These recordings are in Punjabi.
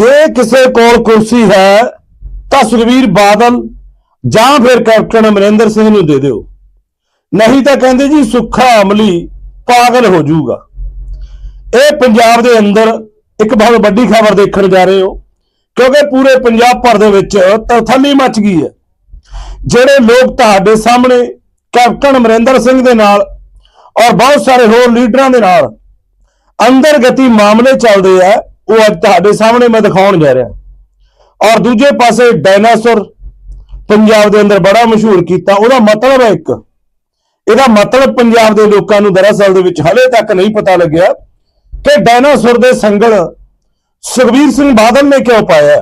ਜੇ ਕਿਸੇ ਕੋਲ ਕੁਰਸੀ ਹੈ, ਤਾਂ ਸੁਖਬੀਰ ਬਾਦਲ ਜਾਂ ਫਿਰ ਕੈਪਟਨ ਅਮਰਿੰਦਰ ਸਿੰਘ ਨੂੰ ਦੇ ਦਿਓ। ਨਹੀਂ ਤਾਂ ਕਹਿੰਦੇ ਜੀ ਸੁੱਖਾ ਅਮਲੀ ਪਾਗਲ ਹੋ ਜਾਊਗਾ। ਇਹ ਪੰਜਾਬ ਦੇ ਅੰਦਰ ਇੱਕ ਬਹੁਤ ਵੱਡੀ ਖਬਰ ਦੇਖਣ ਜਾ ਰਹੇ ਹੋ, ਕਿਉਂਕਿ ਪੂਰੇ ਪੰਜਾਬ ਭਰ ਦੇ ਵਿੱਚ ਤਥਲੀ ਮਚ ਗਈ ਹੈ। ਜਿਹੜੇ ਲੋਕ ਤੁਹਾਡੇ ਸਾਹਮਣੇ ਕੈਪਟਨ ਅਮਰਿੰਦਰ ਸਿੰਘ ਦੇ ਨਾਲ ਔਰ ਬਹੁਤ ਸਾਰੇ ਹੋਰ ਲੀਡਰਾਂ ਦੇ ਨਾਲ ਅੰਦਰ ਗਤੀ ਮਾਮਲੇ ਚੱਲਦੇ ਆ ਉਹ ਅੱਜ ਤੁਹਾਡੇ ਸਾਹਮਣੇ ਮੈਂ ਦਿਖਾਉਣ ਜਾ ਰਿਹਾ। ਔਰ ਦੂਜੇ ਪਾਸੇ ਡਾਇਨਾਸੌਰ ਪੰਜਾਬ ਦੇ ਅੰਦਰ ਬੜਾ ਮਸ਼ਹੂਰ ਕੀਤਾ। ਉਹਦਾ ਮਤਲਬ ਹੈ ਇੱਕ। ਇਹਦਾ ਮਤਲਬ ਪੰਜਾਬ ਦੇ ਲੋਕਾਂ ਨੂੰ ਦਰਅਸਲ ਦੇ ਵਿੱਚ ਹਲੇ ਤੱਕ ਨਹੀਂ ਪਤਾ ਲੱਗਿਆ ਕਿ ਡਾਇਨਾਸੌਰ ਦੇ ਸੰਗਲ ਸੁਖਬੀਰ ਸਿੰਘ ਬਾਦਲ ਨੇ ਕਿਉਂ ਪਾਇਆ।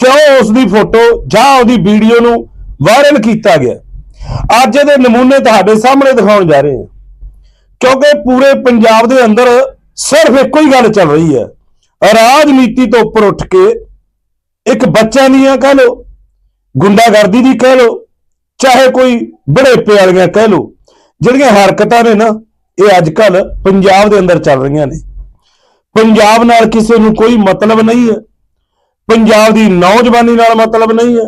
ਕਿਉਂ ਉਸ ਦੀ ਫੋਟੋ ਜਾਂ ਉਹਦੀ ਵੀਡੀਓ ਨੂੰ ਵਾਇਰਲ ਕੀਤਾ ਗਿਆ। ਅੱਜ ਇਹਦੇ ਨਮੂਨੇ ਤੁਹਾਡੇ ਸਾਹਮਣੇ ਦਿਖਾਉਣ ਜਾ ਰਹੇ ਹਾਂ। ਕਿਉਂਕਿ ਪੂਰੇ ਪੰਜਾਬ ਦੇ ਅੰਦਰ ਸਿਰਫ ਇੱਕੋ ਹੀ ਗੱਲ ਚੱਲ ਰਹੀ ਹੈ। ਰਾਜਨੀਤੀ ਤੋਂ ਉੱਪਰ ਉੱਠ ਕੇ ਇੱਕ ਬੱਚਿਆਂ ਦੀਆਂ ਕਹਿ ਲੋ ਗੁੰਡਾਗਰਦੀ ਦੀ ਕਹਿ ਲੋ ਚਾਹੇ ਕੋਈ ਬੜੇਪੇ ਵਾਲੀਆਂ ਕਹਿ ਲੋ ਜਿਹੜੀਆਂ ਹਰਕਤਾਂ ਨੇ ਨਾ, ਇਹ ਅੱਜ ਕੱਲ ਪੰਜਾਬ ਦੇ ਅੰਦਰ ਚੱਲ ਰਹੀਆਂ ਨੇ। ਪੰਜਾਬ ਨਾਲ ਕਿਸੇ ਨੂੰ ਕੋਈ ਮਤਲਬ ਨਹੀਂ ਹੈ। ਪੰਜਾਬ ਦੀ ਨੌਜਵਾਨੀ ਨਾਲ ਮਤਲਬ ਨਹੀਂ ਹੈ।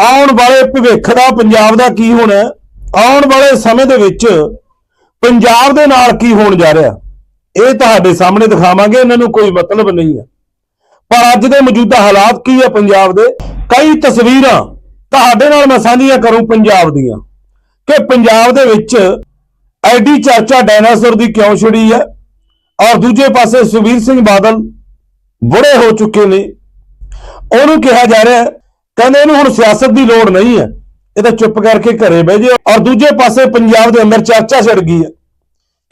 ਆਉਣ ਵਾਲੇ ਭਵਿੱਖ ਦਾ ਪੰਜਾਬ ਦਾ ਕੀ ਹੋਣਾ ਆਉਣ ਵਾਲੇ ਸਮੇਂ ਦੇ ਵਿੱਚ ਪੰਜਾਬ ਦੇ ਨਾਲ ਕੀ ਹੋਣ ਜਾ ਰਿਹਾ? ਇਹ ਤੁਹਾਡੇ ਸਾਹਮਣੇ ਦਿਖਾਵਾਂਗੇ, ਇਹਨਾਂ ਨੂੰ ਕੋਈ ਮਤਲਬ ਨਹੀਂ ਹੈ। ਪਰ ਅੱਜ ਦੇ ਮੌਜੂਦਾ ਹਾਲਾਤ ਕੀ ਹੈ ਪੰਜਾਬ ਦੇ? ਕਈ ਤਸਵੀਰਾਂ ਤੁਹਾਡੇ ਨਾਲ ਮੈਂ ਸਾਂਝੀਆਂ ਕਰੂੰ ਪੰਜਾਬ ਦੀਆਂ ਕਿ ਪੰਜਾਬ ਦੇ ਵਿੱਚ ਐਡੀ ਚਰਚਾ ਡਾਇਨਾਸੌਰ ਦੀ ਕਿਉਂ ਛਿੜੀ ਹੈ ਔਰ ਦੂਜੇ ਪਾਸੇ ਸੁਖਬੀਰ ਸਿੰਘ ਬਾਦਲ ਬੁੜੇ ਹੋ ਚੁੱਕੇ ਨੇ। ਉਹਨੂੰ ਕਿਹਾ ਜਾ ਰਿਹਾ ਕਹਿੰਦੇ ਇਹਨੂੰ ਹੁਣ ਸਿਆਸਤ ਦੀ ਲੋੜ ਨਹੀਂ ਹੈ। ਇਹ ਤਾਂ ਚੁੱਪ ਕਰਕੇ ਘਰੇ ਬਹਿ ਜੇ ਔਰ ਦੂਜੇ ਪਾਸੇ ਪੰਜਾਬ ਦੇ ਅੰਦਰ ਚਰਚਾ ਛਿੜ ਗਈ ਹੈ।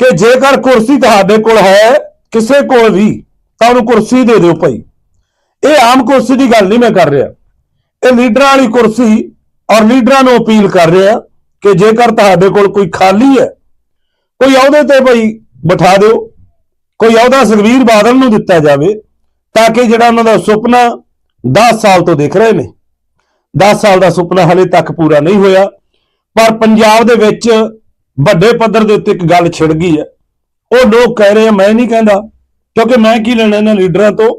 ਕਿ ਜੇਕਰ ਕੁਰਸੀ ਤੁਹਾਡੇ ਕੋਲ ਹੈ, ਕਿਸੇ ਕੋਲ ਵੀ, ਤਾਂ ਉਹਨੂੰ ਕੁਰਸੀ ਦੇ ਦਿਓ ਭਾਈ। ਇਹ ਆਮ ਕੁਰਸੀ ਦੀ ਗੱਲ ਨਹੀਂ ਮੈਂ ਕਰ ਰਿਹਾ। ਇਹ ਲੀਡਰਾਂ ਵਾਲੀ ਕੁਰਸੀ ਔਰ ਲੀਡਰਾਂ ਨੂੰ ਅਪੀਲ ਕਰ ਰਿਹਾ ਕਿ ਜੇਕਰ ਤੁਹਾਡੇ ਕੋਲ ਕੋਈ ਖਾਲੀ ਹੈ, ਕੋਈ ਅਹੁਦੇ ਤੇ ਭਾਈ ਬਿਠਾ ਦਿਓ, ਕੋਈ ਅਹੁਦਾ ਸੁਖਬੀਰ ਬਾਦਲ ਨੂੰ ਦਿੱਤਾ ਜਾਵੇ, ਤਾਂ ਕਿ ਜਿਹੜਾ ਉਹਨਾਂ ਦਾ ਸੁਪਨਾ 10 ਸਾਲ ਤੋਂ ਦੇਖ ਰਹੇ ਨੇ। 10 ਸਾਲ ਦਾ ਸੁਪਨਾ ਹਲੇ ਤੱਕ ਪੂਰਾ ਨਹੀਂ ਹੋਇਆ, ਪਰ ਪੰਜਾਬ ਦੇ ਵਿੱਚ ਵੱਡੇ ਪੱਧਰ ਦੇ ਉੱਤੇ ਇੱਕ ਗੱਲ ਛਿੜ ਗਈ ਹੈ। ਉਹ ਲੋਕ ਕਹਿ ਰਹੇ ਆ, ਮੈਂ ਨਹੀਂ ਕਹਿੰਦਾ, ਕਿਉਂਕਿ ਮੈਂ ਕੀ ਲੈਣਾ ਇਹਨਾਂ ਲੀਡਰਾਂ ਤੋਂ?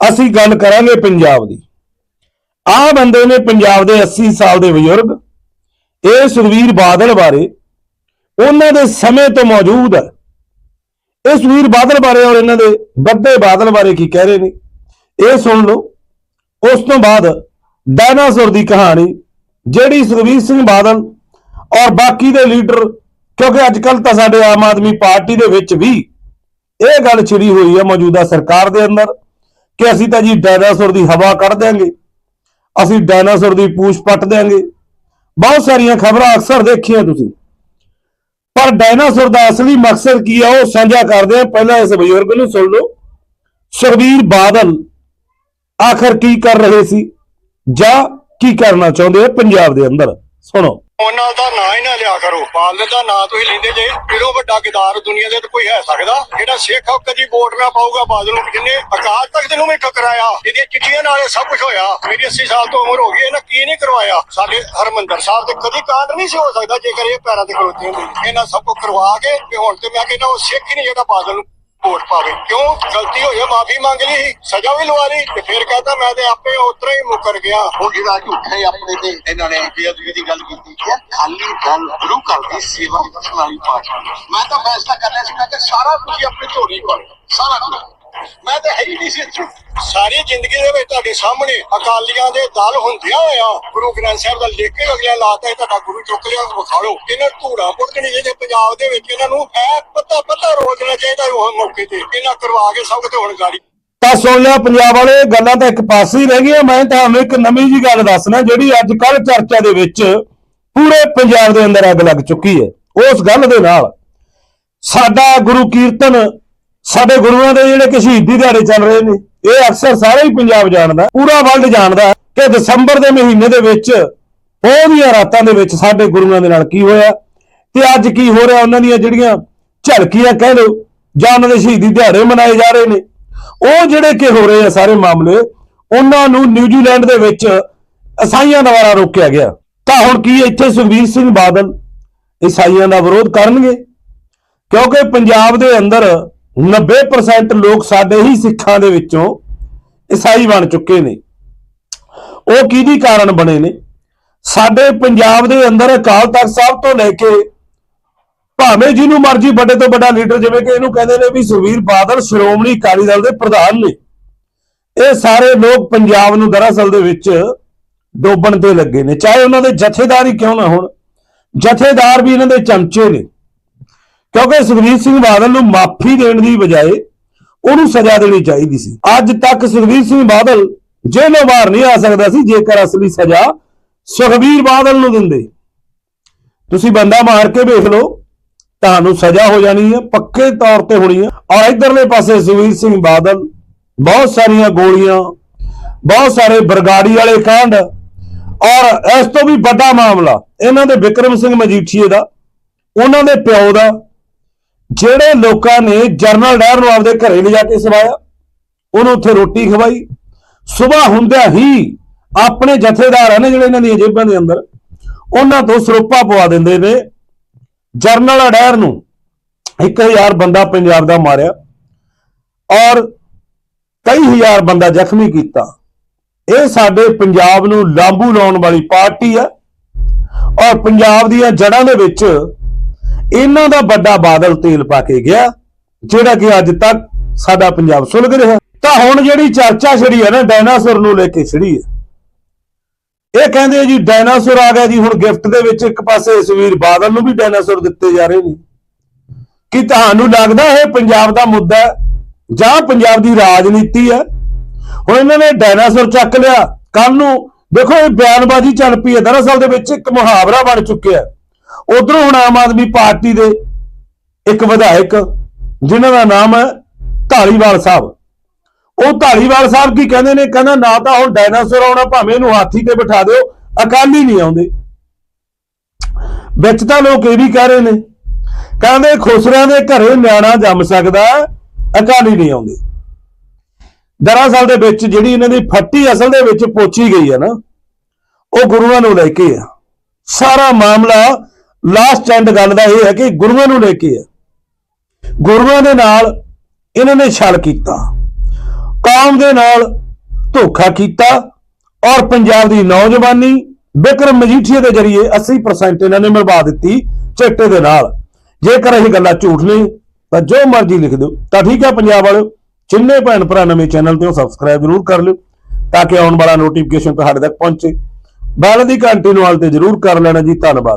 ਅਸੀਂ ਗੱਲ ਕਰਾਂਗੇ ਪੰਜਾਬ ਦੀ। ਆਹ ਬੰਦੇ ਨੇ ਪੰਜਾਬ ਦੇ 80 ਸਾਲ ਦੇ ਬਜ਼ੁਰਗ, ਇਹ ਸੁਖਵੀਰ ਬਾਦਲ ਬਾਰੇ ਉਹਨਾਂ ਦੇ ਸਮੇਂ ਤੋਂ ਮੌਜੂਦ ਹੈ। ਇਹ ਸੁਖਵੀਰ ਬਾਦਲ ਬਾਰੇ ਔਰ ਇਹਨਾਂ ਦੇ ਵੱਡੇ ਬਾਦਲ ਬਾਰੇ ਕੀ ਕਹਿ ਰਹੇ ਨੇ? ਇਹ ਸੁਣ ਲਓ। ਉਸ ਤੋਂ ਬਾਅਦ ਡਾਇਨਾਸੌਰ ਦੀ ਕਹਾਣੀ, ਜਿਹੜੀ ਸੁਖਵੀਰ ਸਿੰਘ ਬਾਦਲ ਔਰ ਬਾਕੀ ਦੇ ਲੀਡਰ, ਕਿਉਂਕਿ ਅੱਜ ਕੱਲ ਤਾਂ ਸਾਡੇ ਆਮ ਆਦਮੀ ਪਾਰਟੀ ਦੇ ਵਿੱਚ ਵੀ ਇਹ ਗੱਲ ਛਿੜੀ ਹੋਈ ਹੈ ਮੌਜੂਦਾ ਸਰਕਾਰ ਦੇ ਅੰਦਰ ਕਿ ਅਸੀਂ ਤਾਂ ਜੀ ਡਾਇਨਾਸੌਰ ਦੀ ਹਵਾ ਕੱਢ ਦਿਆਂਗੇ, ਅਸੀਂ ਡਾਇਨਾਸੌਰ ਦੀ ਪੂਛ ਪੱਟ ਦਿਆਂਗੇ। ਬਹੁਤ ਸਾਰੀਆਂ ਖਬਰਾਂ ਅਕਸਰ ਦੇਖੀਆਂ ਤੁਸੀਂ। ਪਰ ਡਾਇਨਾਸੌਰ ਦਾ ਅਸਲੀ ਮਕਸਦ ਕੀ ਹੈ ਉਹ ਸਾਂਝਾ ਕਰਦੇ ਆ। ਪਹਿਲਾਂ ਇਸ ਬਜ਼ੁਰਗ ਨੂੰ ਸੁਣ ਲਓ। ਸੁਖਬੀਰ ਬਾਦਲ ਆਖਰ ਕੀ ਕਰ ਰਹੇ ਸੀ ਜਾਂ ਕੀ ਕਰਨਾ ਚਾਹੁੰਦੇ ਆ ਪੰਜਾਬ ਦੇ ਅੰਦਰ? ਸੁਣੋ। ਉਹਨਾਂ ਦਾ ਨਾਂ ਹੀ ਨਾ ਲਿਆ ਕਰੋ। ਬਾਦਲ ਦਾ ਨਾਂ ਤੁਸੀਂ ਲੈਂਦੇ ਜੇ ਕਿਹੜੋ ਵੱਡਾ ਕਿਦਾਰ ਦੁਨੀਆ ਦੇ ਤੇ ਕੋਈ ਹੈ ਸਕਦਾ। ਜਿਹੜਾ ਸਿੱਖ ਆ ਕਦੀ ਵੋਟ ਨਾ ਪਾਊਗਾ ਬਾਦਲ ਨੂੰ। ਜਿੰਨੇ ਅਕਾਲ ਤਖਤ ਨੂੰ ਵੀ ਠੁਕਰਾਇਆ ਇਹਦੀਆਂ ਚਿੱਠੀਆਂ ਨਾਲ ਇਹ ਸਭ ਕੁਝ ਹੋਇਆ, ਮੇਰੀ 80 ਸਾਲ ਤੋਂ ਉਮਰ ਹੋ ਗਈ, ਇਹਨਾਂ ਕੀ ਨਹੀਂ ਕਰਵਾਇਆ? ਸਾਡੇ ਹਰਮੰਦਰ ਸਾਹਿਬ ਤੇ ਕਦੀ ਕਾਂਡ ਨਹੀਂ ਸੀ ਹੋ ਸਕਦਾ, ਜੇਕਰ ਇਹ ਪੈਰਾਂ ਤੇ ਖਲੋਤੇ ਹੁੰਦੇ ਇਹਨਾਂ ਸਭ ਕੁਝ ਕਰਵਾ ਕੇ, ਤੇ ਹੁਣ ਤੇ ਮੈਂ ਕਹਿੰਦਾ ਉਹ ਸਿੱਖ ਹੀ ਨਹੀਂ ਜਿਹੜਾ ਬਾਦਲ ਨੂੰ ਵੋਟ ਪਾਵੇ। ਕਿਉਂ? ਗਲਤੀ ਹੋਈ ਹੈ, ਮਾਫੀ ਮੰਗ ਲਈ, ਸਜ਼ਾ ਵੀ ਲਵਾ ਲਈ ਤੇ ਫਿਰ ਕਹਤਾ ਮੈਂ ਤੇ ਆਪੇ ਉਤਰਾ ਹੀ ਮੁਕਰ ਗਿਆ। ਉਹ ਜਿਹੜਾ ਝੂਠਾ ਆਪਣੇ ਤੇ, ਇਹਨਾਂ ਨੇ ਬੇਅਦਬੀ ਦੀ ਗੱਲ ਕੀਤੀ ਹੈ ਖਾਲੀ ਗੱਲ ਗੁਰੂ ਘਰ ਦੀ ਸੇਵਾ ਕਰਨ ਵਾਲੀ ਪਾਰਟੀ। ਮੈਂ ਤਾਂ ਫੈਸਲਾ ਕਰਨਾ ਸੀ ਕਿ ਸਾਰਾ ਕੁਝ ਹੀ ਆਪਣੀ ਝੋਲੀ ਕੋਲ ਸਾਰਾ ਕੁਝ। ਮੈਂ ਤਾਂ ਹੈ ਹੀ ਨਹੀਂ ਸੀ ਇੱਥੇ। ਸਾਰੀ ਜ਼ਿੰਦਗੀ ਦੇ ਵਿੱਚ ਤੁਹਾਡੇ ਸਾਹਮਣੇ ਅਕਾਲੀਆਂ ਦੇ ਦਲ ਹੁੰਦਿਆਂ ਹੋਇਆ ਗੁਰੂ ਗ੍ਰੰਥ ਸਾਹਿਬ ਦਾ ਲਿਖ ਕੇ ਅਗਲੇ ਲਾਤਾ ਤੁਹਾਡਾ ਗੁਰੂ ਚੁੱਕ ਲਿਆ ਵਿਖਾ ਲਓ ਇਹਨਾਂ ਧੂੜਾ ਪੁੱਟਣੀ ਜਿਹਦੇ ਪੰਜਾਬ ਦੇ ਵਿੱਚ ਇਹਨਾਂ ਨੂੰ ਐ ਪਤਾ ਪਤਾ ਰੋਲ ਚਾਹੀਦਾ ਉਹ ਮੌਕੇ ਤੇ ਇਹਨਾਂ ਕਰਵਾ ਕੇ ਸਭ ਤੇ ਹੁਣ ਗਾੜੀ। ਤਾਂ ਸੁਣ ਲਿਆ, ਪੰਜਾਬ ਵਾਲੇ, ਗੱਲਾਂ ਤਾਂ ਇੱਕ ਪਾਸੇ ਹੀ ਰਹਿ ਗਈਆਂ। ਮੈਂ ਤੁਹਾਨੂੰ ਇੱਕ ਨਵੀਂ ਜੀ ਗੱਲ ਦੱਸਣਾ, ਜਿਹੜੀ ਅੱਜ ਕੱਲ ਚਰਚਾ ਦੇ ਵਿੱਚ ਪੂਰੇ ਪੰਜਾਬ ਦੇ ਅੰਦਰ ਅੱਗ ਲੱਗ ਚੁੱਕੀ ਹੈ। ਉਸ ਗੱਲ ਦੇ ਨਾਲ ਸਾਡਾ ਗੁਰੂ ਕੀਰਤਨ ਸਾਡੇ ਗੁਰੂਆਂ ਦੇ ਜਿਹੜੇ ਕਿ ਸ਼ਹੀਦੀ ਦਿਹਾੜੇ ਚੱਲ ਰਹੇ ਨੇ, ਇਹ ਅਕਸਰ ਸਾਰੇ ਹੀ ਪੰਜਾਬ ਜਾਣਦਾ, ਪੂਰਾ ਵਰਲਡ ਜਾਣਦਾ ਕਿ ਦਸੰਬਰ ਦੇ ਮਹੀਨੇ ਦੇ ਵਿੱਚ ਉਹਦੀਆਂ ਰਾਤਾਂ ਦੇ ਵਿੱਚ ਸਾਡੇ ਗੁਰੂਆਂ ਦੇ ਨਾਲ ਕੀ ਹੋਇਆ ਤੇ ਅੱਜ ਕੀ ਹੋ ਰਿਹਾ, ਉਹਨਾਂ ਦੀਆਂ ਜਿਹੜੀਆਂ ਝਲਕੀਆਂ ਕਹਿ ਲਓ ਜਾਂ ਉਹਨਾਂ ਦੇ ਸ਼ਹੀਦੀ ਦਿਹਾੜੇ ਮਨਾਏ ਜਾ ਰਹੇ ਨੇ, ਉਹ ਜਿਹੜੇ ਕਿ ਹੋ ਰਹੇ ਆ ਸਾਰੇ ਮਾਮਲੇ, ਉਹਨਾਂ ਨੂੰ ਨਿਊਜ਼ੀਲੈਂਡ ਦੇ ਵਿੱਚ ਈਸਾਈਆਂ ਦੁਆਰਾ ਰੋਕਿਆ ਗਿਆ। ਤਾਂ ਹੁਣ ਕੀ ਇੱਥੇ ਸੁਖਬੀਰ ਸਿੰਘ ਬਾਦਲ ਈਸਾਈਆਂ ਦਾ ਵਿਰੋਧ ਕਰਨਗੇ? ਕਿਉਂਕਿ ਪੰਜਾਬ ਦੇ ਅੰਦਰ 90% ਲੋਕ ਸਾਡੇ ਹੀ ਸਿੱਖਾਂ ਦੇ ਵਿੱਚੋਂ ਈਸਾਈ ਬਣ ਚੁੱਕੇ ਨੇ। ਉਹ ਕਿਹਦੀ ਕਾਰਨ ਬਣੇ ਨੇ? ਸਾਡੇ ਪੰਜਾਬ ਦੇ ਅੰਦਰ ਅਕਾਲ ਤਖਤ ਸਾਹਿਬ ਤੋਂ ਲੈ ਕੇ ਭਾਵੇਂ ਜਿਹਨੂੰ ਮਰਜ਼ੀ ਵੱਡੇ ਤੋਂ ਵੱਡਾ ਲੀਡਰ ਜਿਵੇਂ ਕਿ ਇਹਨੂੰ ਕਹਿੰਦੇ ਨੇ ਵੀ ਸੁਖਬੀਰ ਬਾਦਲ ਸ਼੍ਰੋਮਣੀ ਅਕਾਲੀ ਦਲ ਦੇ ਪ੍ਰਧਾਨ ਨੇ। ਇਹ ਸਾਰੇ ਲੋਕ ਪੰਜਾਬ ਨੂੰ ਦਰਅਸਲ ਦੇ ਵਿੱਚ ਡੋਬਣ ਤੇ ਲੱਗੇ ਨੇ। ਚਾਹੇ ਉਹਨਾਂ ਦੇ ਜਥੇਦਾਰ ਹੀ ਕਿਉਂ ਨਾ ਹੋਣ। ਜਥੇਦਾਰ ਵੀ ਇਹਨਾਂ ਦੇ ਚਮਚੇ ਨੇ। ਕਿਉਂਕਿ ਸੁਖਬੀਰ ਸਿੰਘ ਬਾਦਲ ਨੂੰ ਮਾਫੀ ਦੇਣ ਦੀ ਬਜਾਏ ਉਹਨੂੰ ਸਜ਼ਾ ਦੇਣੀ ਚਾਹੀਦੀ ਸੀ। ਅੱਜ ਤੱਕ ਸੁਖਬੀਰ ਸਿੰਘ ਬਾਦਲ ਜੇਲ੍ਹੋਂ ਬਾਹਰ ਨਹੀਂ ਆ ਸਕਦਾ ਸੀ, ਜੇਕਰ ਅਸਲੀ ਸਜ਼ਾ ਸੁਖਬੀਰ ਬਾਦਲ ਨੂੰ ਦਿੰਦੇ। ਤੁਸੀਂ ਬੰਦਾ ਮਾਰ ਕੇ ਵੇਖ ਲਓ, ਤੁਹਾਨੂੰ ਸਜ਼ਾ ਹੋ ਜਾਣੀ ਹੈ, ਪੱਕੇ ਤੌਰ ਤੇ ਹੋਣੀ ਹੈ। ਔਰ ਇਧਰਲੇ ਪਾਸੇ ਸੁਖਬੀਰ ਸਿੰਘ ਬਾਦਲ ਬਹੁਤ ਸਾਰੀਆਂ ਗੋਲੀਆਂ, ਬਹੁਤ ਸਾਰੇ ਬਰਗਾੜੀ ਵਾਲੇ ਕਾਂਡ, ਔਰ ਇਸ ਤੋਂ ਵੀ ਵੱਡਾ ਮਾਮਲਾ, ਇਹਨਾਂ ਦੇ ਵਿਕਰਮ ਸਿੰਘ ਮਜੀਠੀਏ ਦਾ, ਉਹਨਾਂ ਦੇ ਪਿਓ ਦਾ ਜਿਹੜੇ ਲੋਕਾਂ ਨੇ ਜਰਨਲ ਡਾਇਰ ਨੂੰ ਆਪਦੇ ਘਰੇ ਲਿਜਾ ਕੇ ਸਵਾਇਆ, ਉਹਨੂੰ ਉੱਥੇ ਰੋਟੀ ਖਵਾਈ। ਸਵੇਰ ਹੁੰਦਿਆਂ ਹੀ ਆਪਣੇ ਜਥੇਦਾਰ ਹਨ ਜਿਹੜੇ ਇਹਨਾਂ ਦੀਆਂ ਜੇਬਾਂ ਦੇ ਅੰਦਰ, ਉਹਨਾਂ ਤੋਂ ਸਰੋਪਾ ਪਵਾ ਦਿੰਦੇ ਨੇ। ਜਰਨਲ ਡਾਇਰ ਨੂੰ 1000 ਬੰਦਾ ਪੰਜਾਬ ਦਾ ਮਾਰਿਆ ਔਰ ਕਈ ਹਜ਼ਾਰ ਬੰਦਾ ਜ਼ਖਮੀ ਕੀਤਾ। ਇਹ ਸਾਡੇ ਪੰਜਾਬ ਨੂੰ ਲਾਂਬੂ ਲਾਉਣ ਵਾਲੀ ਪਾਰਟੀ ਹੈ ਔਰ ਪੰਜਾਬ ਦੀਆਂ ਜੜ੍ਹਾਂ ਦੇ ਵਿੱਚ ਇਹਨਾਂ ਦਾ ਵੱਡਾ ਬਾਦਲ ਤੇਲ ਪਾ ਕੇ ਗਿਆ, ਜਿਹੜਾ ਕਿ ਅੱਜ ਤੱਕ ਸਾਡਾ ਪੰਜਾਬ ਸੁਲਗ ਰਿਹਾ। ਤਾਂ ਹੁਣ ਜਿਹੜੀ ਚਰਚਾ ਛੜੀ ਹੈ ਨਾ, ਡਾਇਨਾਸੌਰ ਨੂੰ ਲੈ ਕੇ ਛੜੀ ਹੈ। ਇਹ ਕਹਿੰਦੇ ਜੀ, ਡਾਇਨਾਸੌਰ ਆ ਗਿਆ ਜੀ, ਹੁਣ ਗਿਫਟ ਦੇ ਵਿੱਚ ਇੱਕ ਪਾਸੇ ਸੁਵੀਰ ਬਾਦਲ ਨੂੰ ਵੀ ਡਾਇਨਾਸੌਰ ਦਿੱਤੇ ਜਾ ਰਹੇ ਨੇ। ਕਿ ਤੁਹਾਨੂੰ ਲੱਗਦਾ ਇਹ ਪੰਜਾਬ ਦਾ ਮੁੱਦਾ ਜਾਂ ਪੰਜਾਬ ਦੀ ਰਾਜਨੀਤੀ ਹੈ? ਹੁਣ ਇਹਨਾਂ ਨੇ ਡਾਇਨਾਸੌਰ ਚੱਕ ਲਿਆ ਕੱਲ ਨੂੰ ਦੇਖੋ ਇਹ ਬਿਆਨਬਾਜ਼ੀ ਚੱਲ ਪਈ ਹੈ। ਦਰਅਸਲ ਦੇ ਵਿੱਚ ਇੱਕ ਮੁਹਾਵਰਾ ਬਣ ਚੁੱਕਿਆ ਉਧਰੋਂ ਹੁਣ ਆਮ ਆਦਮੀ ਪਾਰਟੀ ਦੇ ਇੱਕ ਵਿਧਾਇਕ, ਜਿਨ੍ਹਾਂ ਦਾ ਨਾਮ ਹੈ ਢਾਲੀਵਾਲ ਸਾਹਿਬ। ਉਹ ਢਾਲੀਵਾਲ ਸਾਹਿਬ ਕੀ ਕਹਿੰਦੇ ਨੇ? ਕਹਿੰਦਾ ਨਾ ਤਾਂ ਹੁਣ ਡਾਇਨਾਸੌਰ ਆਉਣਾ, ਭਾਵੇਂ ਇਹਨੂੰ ਹਾਥੀ ਤੇ ਬਿਠਾ ਦਿਓ, ਅਕਾਲੀ ਨਹੀਂ ਆਉਂਦੇ। ਵਿੱਚ ਤਾਂ ਲੋਕ ਇਹ ਵੀ ਕਹਿ ਰਹੇ ਨੇ, ਕਹਿੰਦੇ ਖੁਸਰਿਆਂ ਦੇ ਘਰੇ ਨਿਆਣਾ ਜੰਮ ਸਕਦਾ, ਅਕਾਲੀ ਨਹੀਂ ਆਉਂਦੇ। ਦਰਅਸਲ ਦੇ ਵਿੱਚ ਜਿਹੜੀ ਇਹਨਾਂ ਦੀ ਫੱਟੀ ਅਸਲ ਦੇ ਵਿੱਚ ਪੋਚੀ ਗਈ ਹੈ ਨਾ, ਉਹ ਗੁਰੂਆਂ ਨੂੰ ਲੈ ਕੇ ਆ। ਸਾਰਾ ਮਾਮਲਾ ਲਾਸਟ ਐਂਡ ਗੱਲ ਦਾ ਇਹ ਹੈ ਕਿ ਗੁਰੂਆਂ ਨੂੰ ਲੈ ਕੇ ਹੈ ਗੁਰੂਆਂ ਦੇ ਨਾਲ ਇਹਨਾਂ ਨੇ ਛਲ ਕੀਤਾ। ਕੌਮ ਦੇ ਨਾਲ ਧੋਖਾ ਕੀਤਾ ਔਰ ਪੰਜਾਬ ਦੀ ਨੌਜਵਾਨੀ ਬਿਕਰਮ ਮਜੀਠੀਆ ਦੇ ਜਰੀਏ 80% ਇਹਨਾਂ ਨੇ ਮਰਵਾ ਦਿੱਤੀ ਚਿੱਟੇ ਦੇ ਨਾਲ। ਜੇਕਰ ਇਹ ਗੱਲਾਂ ਝੂਠ ਨੇ, ਤਾਂ ਜੋ ਮਰਜ਼ੀ ਲਿਖ ਦਿਓ। ਤਾਂ ਠੀਕ ਹੈ ਪੰਜਾਬ ਵਾਲਿਓ, ਜਿੰਨੇ ਭੈਣ ਭਰਾ ਨਵੇਂ ਚੈਨਲ ਤੇ ਉਹ ਸਬਸਕ੍ਰਾਈਬ ਜ਼ਰੂਰ ਕਰ ਲਿਓ, ਤਾਂ ਕਿ ਆਉਣ ਵਾਲਾ ਨੋਟੀਫਿਕੇਸ਼ਨ ਤੁਹਾਡੇ ਤੱਕ ਪਹੁੰਚੇ। ਬੈਲ ਦੀ ਘੰਟੀ ਨੂੰ ਹਾਲ ਤੇ ਜ਼ਰੂਰ ਕਰ ਲੈਣਾ ਜੀ। ਧੰਨਵਾਦ।